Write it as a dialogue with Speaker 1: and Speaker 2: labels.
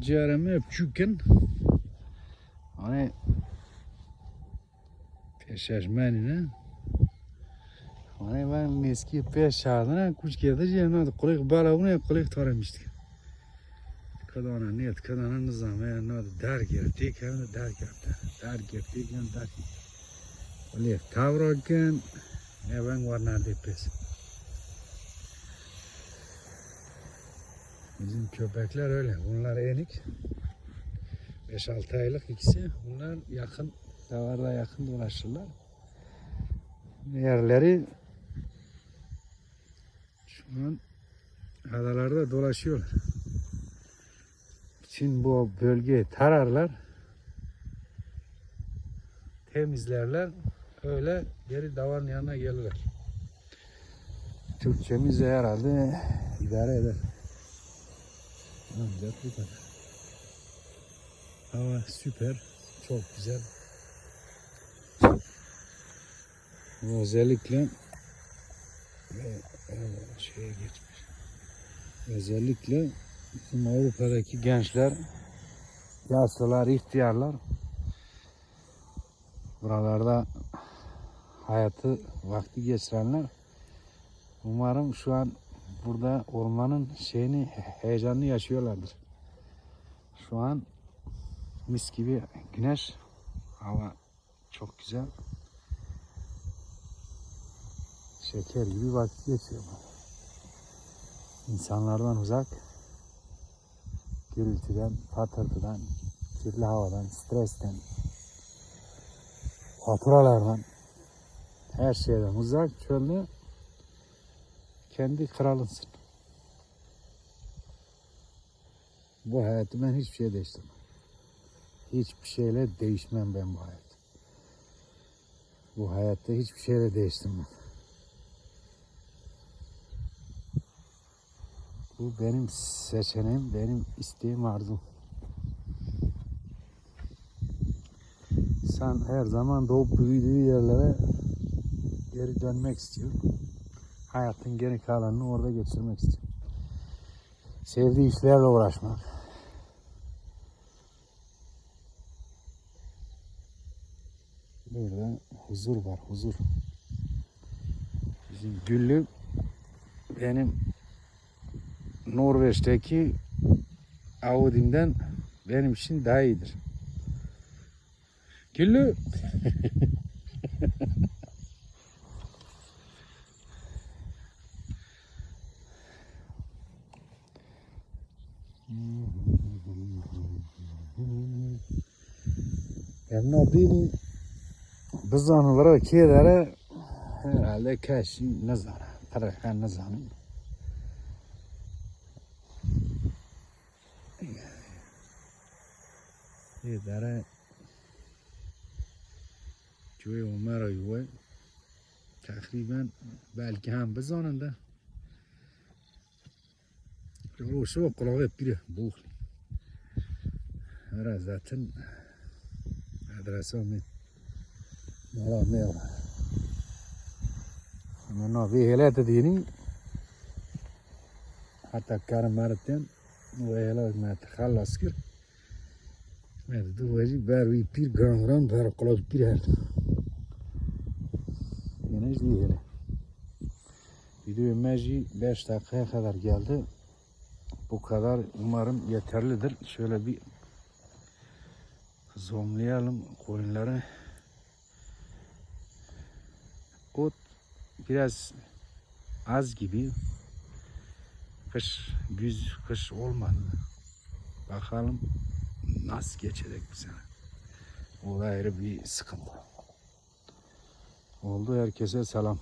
Speaker 1: ciğerimi küçükken hani peşeşmenine hani ben eski peşadına kuş geldi ciğerine kulik balavunu kulik taramıştık. Kadana niyet kadana nizam ya ne der gerdik hem de der gerdi. Der gerdik hem der Öyle tavrokken ya ben var Bizim köpekler öyle. Bunlar enik. 5-6 aylık ikisi. Bunlar yakın, davarda yakın dolaşırlar. Yerleri şu an adalarda dolaşıyorlar. Için bu bölgeyi tararlar. Temizlerler. Öyle geri davarın yanına gelirler. Türkçemiz de herhalde idare eder. Ancak bu kadar. Hava süper. Çok güzel. Özellikle e, şeye geçmiş. Özellikle bizim Avrupa'daki gençler, yaşlılar, ihtiyarlar buralarda hayatı vakti geçirenler umarım şu an burada ormanın şeyini heyecanını yaşıyorlardır. Şu an mis gibi güneş hava çok güzel. Şeker gibi vakit geçiyorlar. İnsanlardan uzak, gürültüden, patırtıdan, kirli havadan, stresten, faturalardan, her şeyden uzak çölde kendi kralısın. Bu hayatı ben hiçbir şey değiştirmem. Hiçbir şeyle değişmem ben bu hayatı. Bu hayatta hiçbir şeyle değiştirmem. Bu benim seçeneğim, benim isteğim, arzum. Sen her zaman doğup büyüdüğü yerlere geri dönmek istiyor. Hayatın geri kalanını orada geçirmek istiyor. Sevdiği işlerle uğraşmak. Burada huzur var, huzur. Bizim Güllü benim Norveç'teki Audi'mden benim için daha iyidir. Güllü. Yani bir bizanlara kedere herhalde keşi nazara. Tarakan nazarın. Kedere جوی عمر یوه تقریبا belki هم بزنن ده رو شو قلاغه بیره بوخلی هر zaten federación. Mira, mira. Bueno, vihelete dini. Hatta karı marten vehele met halaskır. Met du vezi ber vi pir gamran ber kolot pir her. Yine iz vihele. Videoya meci 5 dakikaya kadar geldi. Bu kadar umarım yeterlidir. Şöyle bir zoomlayalım koyunları. Ot biraz az gibi. Kış, güz, kış olmadı. Bakalım nasıl geçecek bu sene. O ayrı bir sıkıntı. Oldu herkese selam.